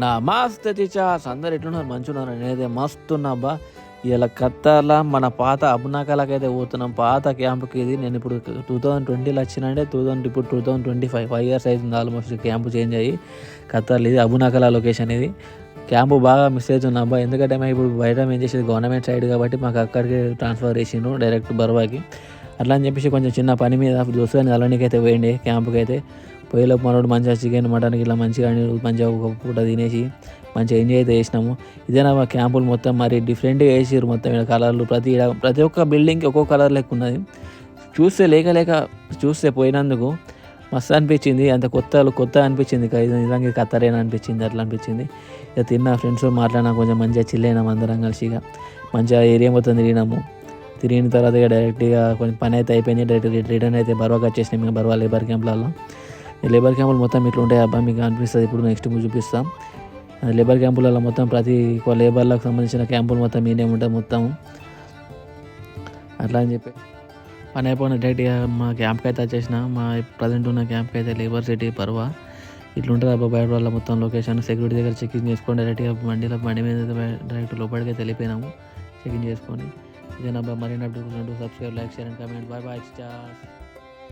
నా మస్త్ టీచర్స్ అందరు ఎట్లున్నారు? మంచున్నారు నేనైతే మస్తు ఉన్నా అబ్బా. ఇలా కత్తాల మన పాత అబ్నాకాలకైతే పోతున్నాం. పాత క్యాంపుకి ఇది. నేను ఇప్పుడు టూ థౌజండ్ ట్వంటీలో వచ్చినంటే టూ థౌసండ్ ఇప్పుడు two thousand twenty five five years అవుతుంది ఆల్మోస్ట్ క్యాంపు చేంజ్ అయ్యి. కత్తాలు ఇది అబునాకల లొకేషన్ ఇది. క్యాంపు బాగా మిస్ అవుతున్నా అబ్బా. ఎందుకంటే మేము ఇప్పుడు బయట ఏం చేసేది గవర్నమెంట్ సైడ్ కాబట్టి మాకు అక్కడికి ట్రాన్స్ఫర్ చేసిండ్రు డైరెక్ట్ బర్వాకి. అట్లా అని చెప్పేసి కొంచెం చిన్న పని మీద దోస్తుని కలవడానికి అయితే పోయిండే క్యాంపుకి అయితే పోయేలోపు మనోడు మంచిగా చికెన్ మటన్ ఇట్లా మంచిగా మంచిగా ఒక పూట తినేసి మంచిగా ఎంజాయ్ అయితే చేసినాము. ఇదేనా మా క్యాంపులు మొత్తం మరి డిఫరెంట్గా వేసారు మొత్తం ఇక్కడ కలర్లు. ప్రతి ఈడ ప్రతి ఒక్క బిల్డింగ్కి ఒక్కో కలర్ లెక్క ఉన్నది. చూస్తే లేక లేక చూస్తే పోయినందుకు మస్తు అనిపించింది. అంత కొత్త కొత్త అనిపించింది. నిజంగా కత్తరేనా అనిపించింది. అట్లా అనిపించింది. ఇక తిన్నా ఫ్రెండ్స్ మాట్లాడినా కొంచెం మంచిగా చిల్లైనాం అందరం కలిసి ఇక. మంచిగా ఏరియా మొత్తం తిరిగినాము. తిరిగిన తర్వాత ఇక డైరెక్ట్గా కొంచెం పని అయితే అయిపోయింది. డైరెక్ట్ రిటర్న్ అయితే బర్వాకి వచ్చేసినాం. ఇంకా బర్వా లేబర్ క్యాంప్లలో లేబర్ క్యాంపులు మొత్తం ఇట్లా ఉంటాయి అబ్బా మీకు అనిపిస్తుంది. ఇప్పుడు నెక్స్ట్ మీకు చూపిస్తాం. అది లేబర్ క్యాంపులలో మొత్తం ప్రతి ఒక్క లేబర్లకు సంబంధించిన క్యాంపులు మొత్తం మీనే ఉంటాయి మొత్తం. అట్లా అని చెప్పి పని అయిపోయిన డైరెక్ట్గా మా క్యాంప్కి అయితే వచ్చేసిన. మా ప్రజెంట్ ఉన్న క్యాంప్కి అయితే లేబర్ సిటీ పర్వ ఇట్లుంటుంది అబ్బా బయట వాళ్ళ మొత్తం లొకేషన్ సెక్యూరిటీ దగ్గర చెకింగ్ చేసుకొని డైరెక్ట్గా బండిలో బండి మీద డైరెక్ట్ లోపలికి అయితే వెళ్ళిపోయినాము. చెకింగ్ చేసుకొని ఇదేనా మరి update subscribe like share and comment bye bye chaas